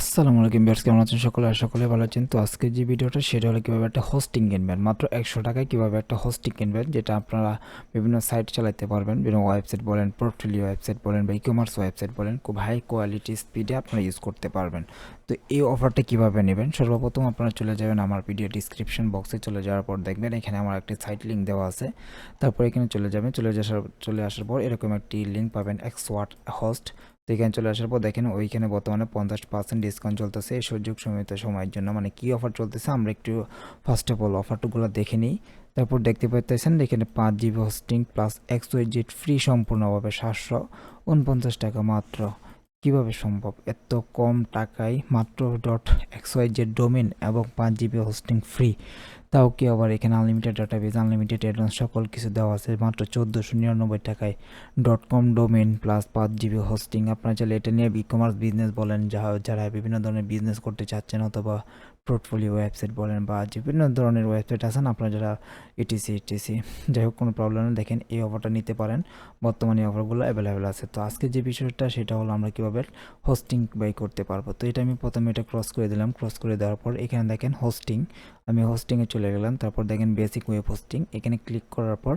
আসসালামু আলাইকুম বিয়ার্স কেমন আছেন সকলে? আর সকলে ভালো আছেন। তো আজকে যে ভিডিওটা, সেটা হলো কীভাবে একটা হোস্টিং কিনবেন মাত্র একশো টাকায় কীভাবে একটা হোস্টিং কিনবেন যেটা আপনারা বিভিন্ন সাইট চালাতে পারবেন। বিভিন্ন ওয়েবসাইট বলেন পোর্টফোলিও ওয়েবসাইট বলেন বা ই কমার্স ওয়েবসাইট বলেন, খুব হাই কোয়ালিটি স্পিডে আপনারা ইউজ করতে পারবেন। তো এই অফারটা কীভাবে নেবেন, সর্বপ্রথম আপনারা চলে যাবেন আমার ভিডিও ডিসক্রিপশন বক্সে চলে যাওয়ার পর দেখবেন, এখানে আমার একটি সাইট লিঙ্ক দেওয়া আছে। তারপর এখানে চলে যাবেন। চলে আসার চলে আসার পর এরকম একটি লিঙ্ক পাবেন এক্স ওয়াট হোস্ট তো এখানে চলে আসার পর দেখেন ওইখানে বর্তমানে পঞ্চাশ পার্সেন্ট ডিসকাউন্ট চলতেছে। এই সুযোগ সীমিত সময়ের জন্য। মানে কি অফার চলতেছে? আমরা একটু ফার্স্ট অফ অল অফারটুগুলো দেখে নিই। তারপর দেখতে পাচ্ছেন এখানে পাঁচ GB hosting plus Y Z free সম্পূর্ণভাবে সাতশো উনপঞ্চাশ টাকা মাত্র। কীভাবে সম্ভব? এত কম টাকায় মাত্র ডট ওয়াই জেড ডোমেন এবং পাঁচ জিবি হোস্টিং ফ্রি তাও কি আবার এখানে আনলিমিটেড ডাটাবেস আনলিমিটেড অ্যাডভান্স সকল কিছু দেওয়া আছে, মাত্র চোদ্দোশো নিরানব্বই টাকায়। ডট কম ডোমেন প্লাস পাঁচ জিবি হোস্টিং আপনারা চাইলে এটা নিয়ে ই কমার্স বিজনেস বলেন যা যারা বিভিন্ন ধরনের বিজনেস করতে চাচ্ছেন অথবা পোর্টফোলিও ওয়েবসাইট বলেন বা বিভিন্ন ধরনের ওয়েবসাইট আছেন, আপনারা যারা ইটিসি ইটিসি যাই হোক, কোনো প্রবলেম দেখেন, এই অফারটা নিতে পারেন। বর্তমানে অফারগুলো অ্যাভেলেবেল আছে। তো আজকে যে বিষয়টা, সেটা হলো আমরা কীভাবে হোস্টিং বাই করতে পারব। তো এটা আমি প্রথমে এটা ক্রস করে দিলাম। ক্রস করে দেওয়ার পর এখানে দেখেন হোস্টিং আমি হোস্টিংয়ে চলে গেলাম। তারপর দেখেন বেসিক ওয়েব হোস্টিং এখানে ক্লিক করার পর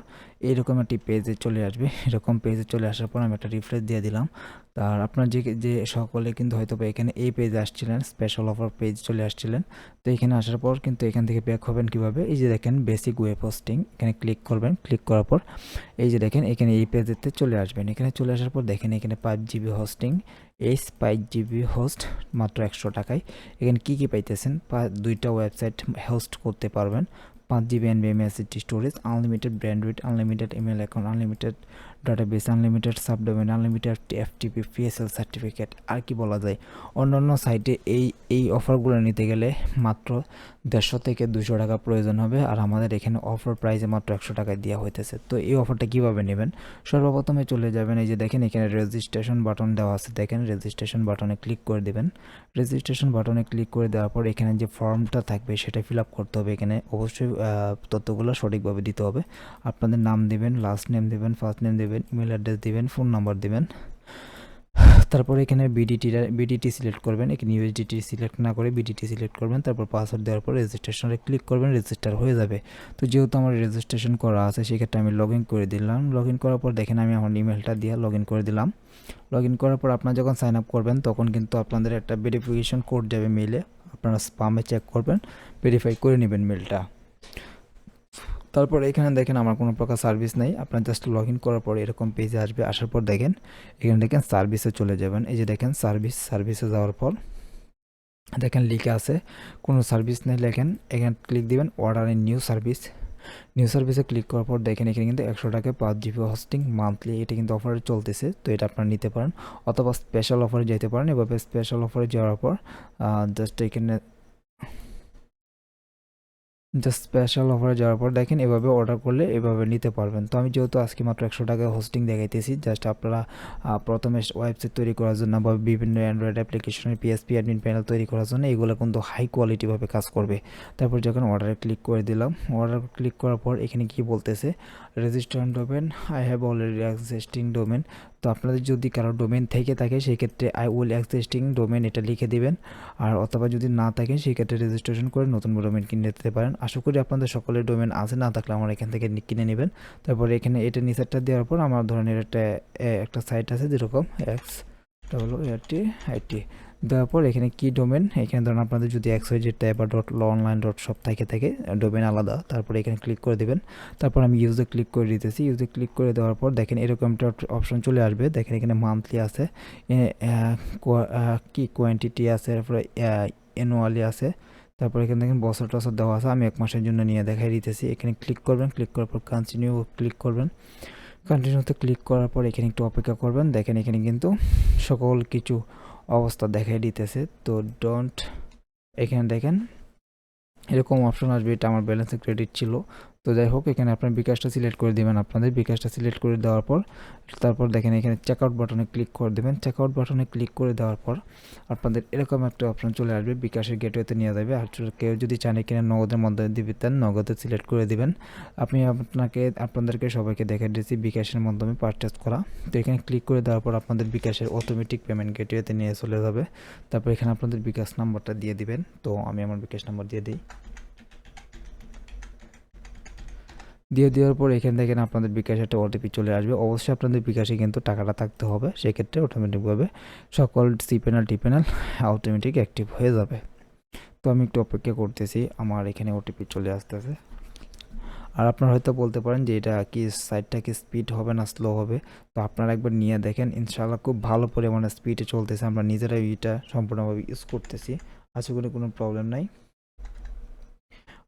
এইরকম একটি পেজে চলে আসবে। এরকম পেজে চলে আসার পর আমি একটা রিফ্রেশ দিয়ে দিলাম। তার আপনার যে যে সকলে কিন্তু হয়তো এখানে এই পেজে আসছিলেন স্পেশাল অফার পেজ চলে আসছিলেন। তো এখানে আসার পর কিন্তু এখান থেকে ব্যাক হবেন কীভাবে? এই যে দেখেন বেসিক ওয়েব হোস্টিং এখানে ক্লিক করবেন। ক্লিক করার পর এই যে দেখেন এখানে এই পেজেতে চলে আসবেন। এখানে চলে আসার পর দেখেন এখানে পাঁচ GB hosting H five GB host মাত্র একশো টাকায়। এখানে কী কী পাইতেছেন? দুইটা ওয়েবসাইট হোস্ট করতে পারবেন। পাঁচ GB N এনবিএম SSD storage unlimited bandwidth unlimited email account unlimited database unlimited subdomain unlimited FTP SSL certificate আর কি বলা যায়? অন্যান্য সাইটে এই এই অফারগুলো নিতে গেলে মাত্র দেড়শো থেকে দুশো টাকা প্রয়োজন হবে, আর আমাদের এখানে অফার প্রাইসে মাত্র একশো টাকায় দেওয়া হইতেছে। তো এই অফারটা কীভাবে নেবেন? সর্বপ্রথমে চলে যাবেন এই যে দেখেন, এখানে রেজিস্ট্রেশন বাটন দেওয়া আছে। দেখেন রেজিস্ট্রেশন বাটনে ক্লিক করে দেবেন। রেজিস্ট্রেশন বাটনে ক্লিক করে দেওয়ার পর এখানে যে ফর্মটা থাকবে, সেটা ফিল আপ করতে হবে এখানে। অবশ্যই তথ্যগুলো সঠিকভাবে দিতে হবে। আপনাদের নাম দেবেন লাস্ট নেম দেবেন ফার্স্ট নেম দেবেন ইমেল অ্যাড্রেস দেবেন ফোন নাম্বার দিবেন। তারপর এখানে বিডিটি বিডিটি সিলেক্ট করবেন। এখানে ইউএসডিটি সিলেক্ট না করে বিডিটি সিলেক্ট করবেন। তারপর পাসওয়ার্ড দেওয়ার পর রেজিস্ট্রেশনে ক্লিক করবেন রেজিস্টার হয়ে যাবে। তো যেহেতু আমার রেজিস্ট্রেশন করা আছে, সেক্ষেত্রে আমি লগ ইন করে দিলাম। লগ ইন করার পর দেখেন আমি আমার ইমেলটা দিয়ে লগ ইন করে দিলাম। লগ ইন করার পর আপনারা যখন সাইন আপ করবেন, তখন কিন্তু আপনাদের একটা ভেরিফিকেশন কোড যাবে মেইলে আপনারা স্পামে চেক করবেন ভেরিফাই করে নেবেন মেলটা তারপর এখানে দেখেন আমার কোনো প্রকার সার্ভিস নেই। আপনার জাস্ট লগ ইন করার পর এরকম পেজে আসবে, আসার পর দেখেন, এখানে দেখেন সার্ভিসে চলে যাবেন। এই যে দেখেন সার্ভিস সার্ভিসে যাওয়ার পর দেখেন লিখে আছে, কোনো সার্ভিস নেই লেখেন, এখানে ক্লিক দিবেন order in new service new সার্ভিসে ক্লিক করার পর দেখেন এখানে কিন্তু একশো টাকা পাঁচ জিবি হোস্টিং মান্থলি এটা কিন্তু অফারে চলতেছে, তো এটা আপনারা নিতে পারেন। অথবা স্পেশাল অফারে যেতে পারেন, এভাবে স্পেশাল অফারে যাওয়ার পর জাস্ট এখানে জাস্ট স্পেশাল অফারে যাওয়ার পর দেখেন এভাবে অর্ডার করলে এভাবে নিতে পারবেন। তো আমি যেহেতু আজকে মাত্র একশো টাকায় হোস্টিং দেখাইতেছি জাস্ট আপনারা প্রথমে ওয়েবসাইট তৈরি করার জন্য বা বিভিন্ন অ্যান্ড্রয়েড অ্যাপ্লিকেশনের পিএসপি অ্যাডমিন প্যানেল তৈরি করার জন্য এগুলো কিন্তু হাই কোয়ালিটিভাবে কাজ করবে। তারপর যখন অর্ডারে ক্লিক করে দিলাম অর্ডার ক্লিক করার পর এখানে কি বলতেছে? Registration domain I have already existing domain তো আপনাদের যদি কারও ডোমেন থেকে থাকে, সেক্ষেত্রে আই উইল এক্সিস্টিং ডোমেন এটা লিখে দিবেন। আর অথবা যদি না থাকে, সেক্ষেত্রে রেজিস্ট্রেশন করে নতুন ডোমেন কিনে নিতে পারেন। আশা করি আপনাদের সকলের ডোমেন আছে, না থাকলে আমার এখান থেকে কিনে নেবেন। তারপরে এখানে এটা নিচেরটা দেওয়ার পর আমার ধরনের একটা একটা সাইট আছে যেরকম এক্স ডবল এটি আইটি দেওয়ার পর এখানে কি ডোমেন এখানে ধরুন আপনাদের যদি এক্স ওয়াই জেড বা ডট ল অনলাইন ডট সব থাকে থাকে ডোমেন আলাদা। তারপরে এখানে ক্লিক করে দেবেন। তারপর আমি ইউজে ক্লিক করে দিতেছি। ইউজে ক্লিক করে দেওয়ার পর দেখেন এরকম একটা অপশন চলে আসবে। দেখেন এখানে মান্থলি আছে কি কোয়ান্টিটি আছে, তারপরে অ্যানুয়ালি আছে। তারপর এখানে দেখেন বছর টসর দেওয়া আছে। আমি এক মাসের জন্য নিয়ে দেখাই দিতেছি। এখানে ক্লিক করবেন ক্লিক করার পর কন্টিনিউ ক্লিক করবেন। কন্টিনিউতে ক্লিক করার পর এখানে একটু অপেক্ষা করবেন। দেখেন এখানে কিন্তু সকল কিছু অবস্থা দেখাই দিতেছে। তো ডোন্ট এখানে দেখেন, এরকম অপশন আসবে, এটা আমার ব্যালেন্সে ক্রেডিট ছিল। তো যাই হোক, এখানে আপনার বিকাশটা সিলেক্ট করে দিবেন আপনাদের। বিকাশটা সিলেক্ট করে দেওয়ার পর, তারপর দেখেন এখানে চেকআউট বাটনে ক্লিক করে দেবেন। চেকআউট বাটনে ক্লিক করে দেওয়ার পর আপনাদের এরকম একটা অপশন চলে আসবে। বিকাশের গেটওয়েতে নিয়ে যাবে। আর কেউ যদি চান এখানে নগদের মাধ্যমে দিবেন নগদে সিলেক্ট করে দিবেন। আপনি আপনাকে, আপনাদেরকে সবাইকে দেখে দিয়েছি বিকাশের মাধ্যমে পারচেস করা। তো এখানে ক্লিক করে দেওয়ার পর আপনাদের বিকাশের অটোমেটিক পেমেন্ট গেটওয়েতে নিয়ে চলে যাবে। তারপর এখানে আপনাদের বিকাশ নাম্বারটা দিয়ে দিবেন। তো আমি আমার বিকাশ নাম্বার দিয়ে দিই। দিয়ে দেওয়ার পর এখান থেকে আপনাদের বিকাশে একটা ওটিপি চলে আসবে। অবশ্যই আপনাদের বিকাশে কিন্তু টাকাটা থাকতে হবে। সেক্ষেত্রে অটোমেটিকভাবে সকল C panel T panel automatic active হয়ে যাবে। তো আমি একটু অপেক্ষা করতেছি, আমার এখানে ওটিপি চলে আসতেছে। আর আপনারা হয়তো বলতে পারেন যে এটা কি সাইডটা কি স্পিড হবে না স্লো হবে? তো আপনারা একবার নিয়ে দেখেন, ইনশাআল্লাহ খুব ভালো পরিমাণে স্পিডে চলতেছে। আমরা নিজেরাই এটা সম্পূর্ণভাবে ইউজ করতেছি। আশা করি কোনো প্রবলেম নাই।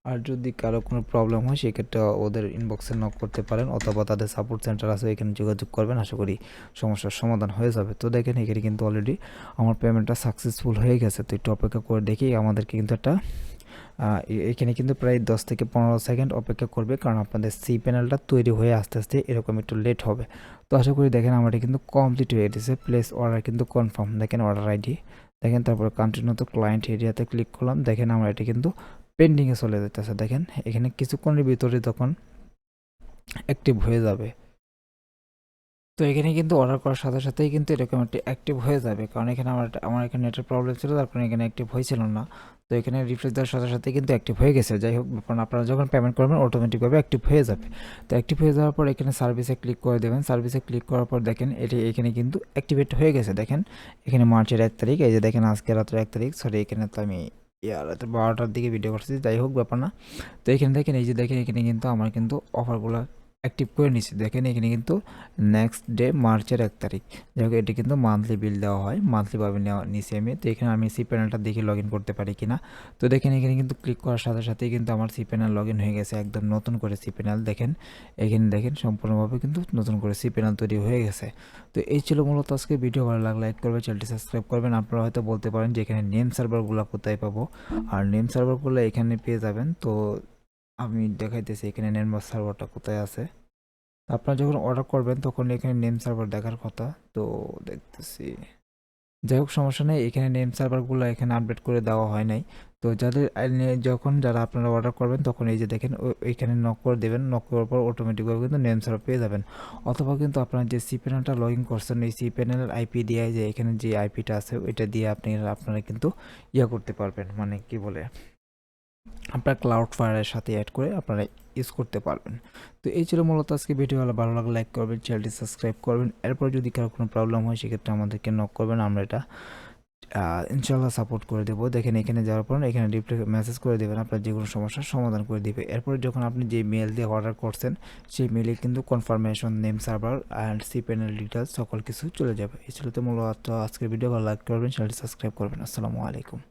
আর যদি কারও কোনো প্রবলেম হয়, সেক্ষেত্রে ওদের ইনবক্সে নক করতে পারেন অথবা তাদের সাপোর্ট সেন্টার আছে, এখানে যোগাযোগ করবেন। আশা করি সমস্যার সমাধান হয়ে যাবে। তো দেখেন, এখানে কিন্তু অলরেডি আমার পেমেন্টটা সাকসেসফুল হয়ে গেছে। তো একটু অপেক্ষা করে দেখি, আমাদেরকে কিন্তু একটা এখানে কিন্তু প্রায় দশ থেকে পনেরো সেকেন্ড অপেক্ষা করবে, কারণ আপনাদের সি প্যানেলটা তৈরি হয়ে আস্তে আস্তে এরকম একটু লেট হবে। তো আশা করি দেখেন, আমার কিন্তু কমপ্লিট হয়ে গেছে। প্লেস অর্ডার কিন্তু কনফার্ম দেখেন অর্ডার আইডি দেখেন, তারপর কন্টিনিউ তো ক্লায়েন্ট এরিয়াতে ক্লিক করলাম। দেখেন, আমার এটি কিন্তু পেন্ডিংয়ে চলে যেতেছে। দেখেন, এখানে কিছুক্ষণের ভিতরে তখন অ্যাক্টিভ হয়ে যাবে। তো এখানে কিন্তু অর্ডার করার সাথে সাথেই কিন্তু এরকম একটি অ্যাক্টিভ হয়ে যাবে। কারণ এখানে আমার আমার এখানে নেটের প্রবলেম ছিল, তার কারণে এখানে অ্যাক্টিভ হয়েছিল না। তো এখানে রিফ্রেশ দেওয়ার সাথে সাথে কিন্তু অ্যাক্টিভ হয়ে গেছে। যাই হোক, কারণ আপনারা যখন পেমেন্ট করবেন অটোমেটিকভাবে অ্যাক্টিভ হয়ে যাবে। তো অ্যাক্টিভ হয়ে যাওয়ার পর এখানে সার্ভিসে ক্লিক করে দেবেন। সার্ভিসে ক্লিক করার পর দেখেন, এটি এখানে কিন্তু অ্যাক্টিভেট হয়ে গেছে। দেখেন, এখানে মার্চের এক তারিখ, এই যে দেখেন আজকে রাত্রে এক তারিখ সরি এখানে তো আমি রাতে বারোটার দিকে ভিডিও করছি, যাই হোক ব্যাপার না। তো এখানে দেখেন, এই যে দেখেন, এখানে কিন্তু আমার কিন্তু অফারগুলো অ্যাক্টিভ করে নিচ্ছি দেখেন এখানে কিন্তু নেক্সট ডে মার্চের এক তারিখ। যাই হোক, এটি কিন্তু মান্থলি বিল দেওয়া হয়। মান্থলিভাবে নেওয়া নিচ্ছি আমি। তো এখানে আমি সি প্যানেলটা দেখে লগ করতে পারি কিনা। তো দেখেন এখানে কিন্তু ক্লিক করার সাথে সাথেই কিন্তু আমার সি প্যানেল লগ হয়ে গেছে। একদম নতুন করে সি প্যানেল দেখেন। এখানে দেখেন সম্পূর্ণভাবে কিন্তু নতুন করে সি প্যানেল তৈরি হয়ে গেছে। তো এই ছিল মূলত আজকে ভিডিও ভালো লাগলে লাইক করবে চ্যানেলটি সাবস্ক্রাইব করবেন। আপনারা হয়তো বলতে পারেন যে এখানে নেম সার্ভারগুলো কোথায় পাবো? আর নেম সার্ভারগুলো এখানে পেয়ে যাবেন। তো আমি দেখাইতেছি এখানে নেম সার্ভারটা কোথায় আছে। আপনারা যখন অর্ডার করবেন, তখন এখানে নেম সার্ভার দেখার কথা। তো দেখতেছি। যাই হোক, সমস্যা নেই, এখানে নেম সার্ভারগুলো এখানে আপডেট করে দেওয়া হয় নাই। তো যাদের যখন যারা আপনারা অর্ডার করবেন, তখন এই যে দেখেন এখানে নক করে দেবেন। নক করার পর অটোমেটিকভাবে কিন্তু নেম সার্ভার পেয়ে যাবেন। অথবা কিন্তু আপনার যে সি প্যানেলটা লগ ইন করছেন, এই সি প্যানেলের আইপি দিয়ে যে এখানে যে আইপিটা আছে, ওইটা দিয়ে আপনি, আপনারা কিন্তু ইয়া করতে পারবেন। মানে কি বলে? আপনার ক্লাউড ফায়ারের সাথে অ্যাড করে আপনারা ইউজ করতে পারবেন। তো এই ছিল মূলত আজকে ভিডিও ভালো লাগলে লাইক করবেন চ্যানেলটি সাবস্ক্রাইব করবেন। এরপর যদি কারও কোনো প্রবলেম হয়, সেক্ষেত্রে আমাদেরকে নক করবেন। আমরা এটা ইনশাল্লাহ সাপোর্ট করে দেবো। দেখেন এখানে যাওয়ার পর এখানে রিপ্লে মেসেজ করে দেবেন। আপনার যে কোনো সমস্যার সমাধান করে দেবে। এরপর যখন আপনি যে মেল দিয়ে অর্ডার করছেন, সেই মেলে কিন্তু confirmation name server and C panel details সকল কিছু চলে যাবে। এই ছিল তো মূলত আজকের ভিডিও ভালো লাইক করবেন চ্যানেলটি সাবস্ক্রাইব করবেন। আসসালামু আলাইকুম।